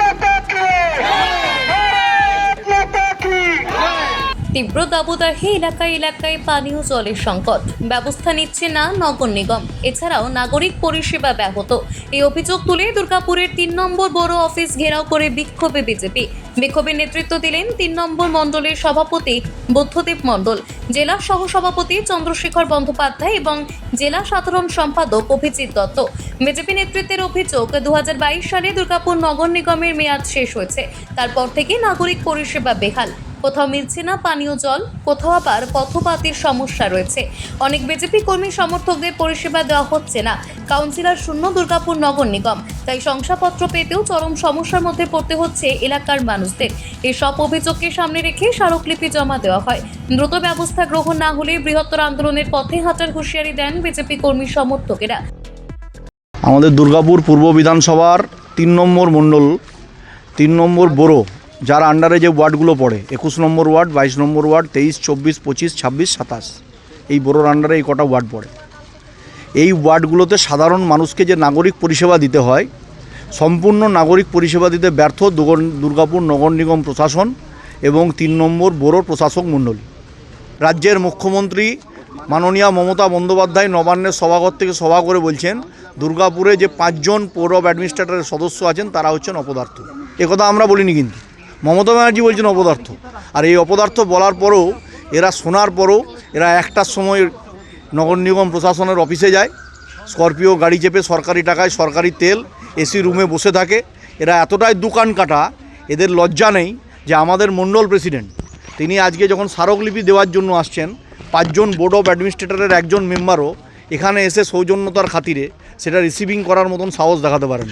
Look তীব্র দাবদাহে এলাকায় এলাকায় পানীয় জলের সংকট। ব্যবস্থা নিচ্ছে না নগর নিগম। এছাড়াও নাগরিক পরিষেবা ব্যাহত। এই অভিযোগ তুলে দুর্গাপুরের তিন নম্বর বড় অফিস ঘেরাও করে বিক্ষোভে বিজেপি। বিক্ষোভের নেতৃত্ব দিলেন তিন নম্বর মণ্ডলের সভাপতি বুদ্ধদেব মণ্ডল, জেলা সহসভাপতি চন্দ্রশেখর বন্দ্যোপাধ্যায় এবং জেলা সাধারণ সম্পাদক অভিজিৎ দত্ত। বিজেপি নেতৃত্বের অভিযোগ দু হাজার বাইশ সালে দুর্গাপুর নগর নিগমের মেয়াদ শেষ হয়েছে। তারপর থেকে নাগরিক পরিষেবা বেহাল। কোথাও মিলছে না পানীয় জল, কোথাও আবার পথপাতির সমস্যা রয়েছে। অনেক বিজেপি কর্মী সমর্থকদের পরিষেবা দেওয়া হচ্ছে না। কাউন্সিলর শূন্য দুর্গাপুর নগর নিগম। তাই শংসাপত্র পেতেও চরম সমস্যার মধ্যে পড়তে হচ্ছে এলাকার মানুষদের। এই সব অভিযোগকে সামনে রেখে স্মারকলিপি জমা দেওয়া হয়। দ্রুত ব্যবস্থা গ্রহণ না হলে বৃহত্তর আন্দোলনের পথে হাঁটার হুঁশিয়ারি দেন বিজেপি কর্মী সমর্থকেরা। আমাদের দুর্গাপুর পূর্ব বিধানসভার তিন নম্বর মণ্ডল, তিন নম্বর বোরো যার আন্ডারে যে ওয়ার্ডগুলো পড়ে, একুশ নম্বর ওয়ার্ড, বাইশ নম্বর ওয়ার্ড, তেইশ, চব্বিশ, পঁচিশ, ছাব্বিশ, সাতাশ, এই বোরোর আন্ডারে এই কটা ওয়ার্ড পড়ে। এই ওয়ার্ডগুলোতে সাধারণ মানুষকে যে নাগরিক পরিষেবা দিতে হয়, সম্পূর্ণ নাগরিক পরিষেবা দিতে ব্যর্থ দুর্গাপুর নগর নিগম প্রশাসন এবং তিন নম্বর বোরোর প্রশাসক মণ্ডলী। রাজ্যের মুখ্যমন্ত্রী মাননীয়া মমতা বন্দ্যোপাধ্যায় নবান্নের সভাঘর থেকে সভা করে বলছেন, দুর্গাপুরে যে পাঁচজন পৌর অ্যাডমিনিস্ট্রেটরের সদস্য আছেন, তারা হচ্ছেন অপদার্থ। একথা আমরা বলিনি কিন্তু। মমতা ব্যানার্জি বলছেন অপদার্থ। আর এই অপদার্থ বলার পরেও, এরা শোনার পরও, এরা একটার সময় নগর নিগম প্রশাসনের অফিসে যায়, স্করপিও গাড়ি চেপে সরকারি টাকায় সরকারি তেল, এসি রুমে বসে থাকে। এরা এতটাই দোকান কাটা, এদের লজ্জা নেই যে আমাদের মণ্ডল প্রেসিডেন্ট, তিনি আজকে যখন স্মারকলিপি দেওয়ার জন্য আসছেন, পাঁচজন বোর্ড অফ অ্যাডমিনিস্ট্রেটরের একজন মেম্বারও এখানে এসে সৌজন্যতার খাতিরে সেটা রিসিভিং করার মতন সাহস দেখাতে পারেন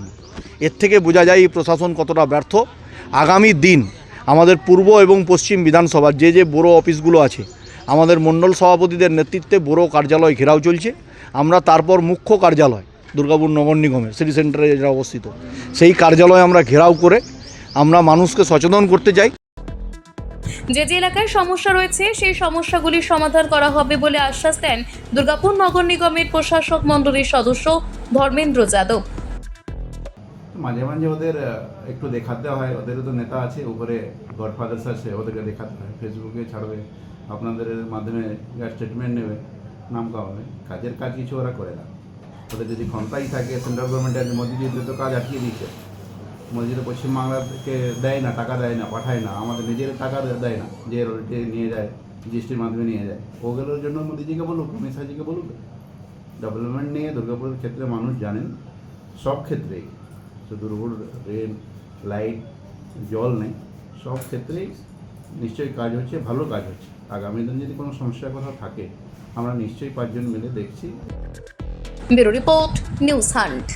এর থেকে বোঝা যায় এই প্রশাসন কতটা ব্যর্থ। আগামী দিন আমাদের পূর্ব এবং পশ্চিম বিধানসভার যে যে বড় অফিসগুলো আছে, আমাদের মণ্ডল সভাপতিদের নেতৃত্বে বড় কার্যালয় ঘেরাও চলছে। আমরা তারপর মুখ্য কার্যালয়, দুর্গাপুর নগর নিগমের সিটি সেন্টারে যেটা অবস্থিত, সেই কার্যালয় আমরা ঘেরাও করে আমরা মানুষকে সচেতন করতে চাই। যে যে এলাকায় সমস্যা রয়েছে, সেই সমস্যাগুলির সমাধান করা হবে বলে আশ্বাস দেন দুর্গাপুর নগর নিগমের প্রশাসক মণ্ডলীর সদস্য ধর্মেন্দ্র যাদব। মাঝে মাঝে ওদের একটু দেখাতে হয়। ওদেরও তো নেতা আছে, উপরে গডফাদার্স আছে, ওদেরকে দেখাতে হয়। ফেসবুকে ছাড়বে, আপনাদের মাধ্যমে স্টেটমেন্ট নেবে, নাম কামাবে। কাজের কাজ কিছু ওরা করে না। ওদের যদি ক্ষমতাই থাকে সেন্ট্রাল গভর্নমেন্টের মোদিজি তো কাজ আটকিয়ে দিচ্ছে মোদিজি তো পশ্চিমবাংলাকে দেয় না, টাকা দেয় না, পাঠায় না, আমাদের নিজের টাকা দেয় না, যে নিয়ে যায়, জিএসটির মাধ্যমে নিয়ে যায়। ওগুলোর জন্য মোদিজিকে বলুক, অমিত বলুক। ডেভেলপমেন্ট নিয়ে দুর্গাপুরের ক্ষেত্রে মানুষ জানেন, সব ক্ষেত্রেই। রোড রেল লাইট জল নেই, সব ক্ষেত্রেই নিশ্চয়ই কাজ হচ্ছে, ভালো কাজ হচ্ছে। আগামী দিন যদি কোনো সমস্যার কথা থাকে, আমরা নিশ্চয়ই পাঁচজন মিলে দেখছি। Bureau report, news hunt.